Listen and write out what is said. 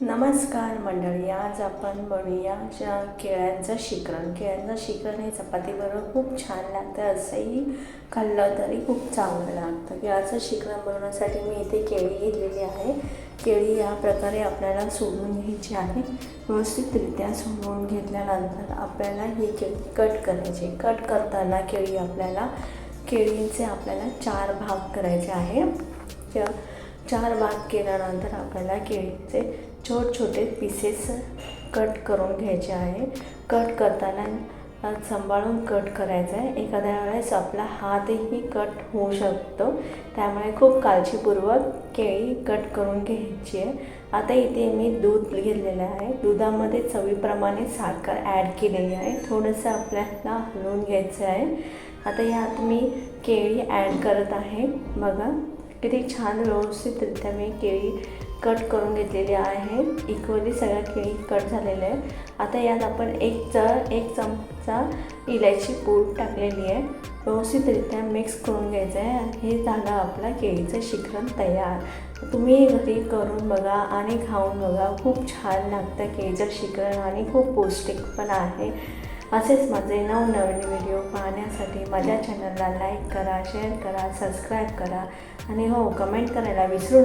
नमस्कार मंडळी आज आपण बनूया ज्या केळ्यांचं शिकरण. केळ्यांचं शिकरण हे चपातीबरोबर खूप छान लागतं असंही खाल्लं तरी खूप चांगलं लागतं. केळाचं शिकरण बनवण्यासाठी मी इथे केळी घेतलेली आहे. केळी या प्रकारे आपल्याला सोडून घ्यायची आहे. व्यवस्थितरित्या सोडून घेतल्यानंतर आपल्याला ही केळी कट करायची. कट करताना केळी आपल्याला केळींचे आपल्याला चार भाग करायचे आहे. च- चार भाग केल्यानंतर आपल्याला केळीचे छोट छोटे पीसेस कट करून घ्यायचे आहे. कट करताना सांभाळून कट करायचं आहे. एखाद्या वेळेस आपला हातही कट होऊ शकतो. त्यामुळे खूप काळजीपूर्वक केळी कट करून घ्यायची आहे. आता इथे मी दूध घेतलेलं आहे. दुधामध्ये चवीप्रमाणे साखर ॲड केलेली आहे. थोडंसं आपल्याला हलवून घ्यायचं आहे. आता यात मी केळी ॲड करत आहे. बघा. किती छान व्यवस्थितरित्या मी केळी कट करून घेतलेली आहे. इक्वली सगळ्या केळी कट झालेल्या आहे आता यात आपण एक च एक चमचा इलायची पूड टाकलेली आहे. व्यवस्थितरित्या मिक्स करून घ्यायचं आहे हे झालं आपलं केळीचं शिखरण तयार. तुम्ही घरी करून बघा आणि खाऊन बघा. खूप छान लागतं केळीचं शिखरण आणि खूप पौष्टिक पण आहे. असेच माझे नवनवीन व्हिडिओ पाहण्यासाठी माझ्या चॅनलला लाईक करा शेअर करा सबस्क्राईब करा. आणि हो कमेंट करायला विसरू नका.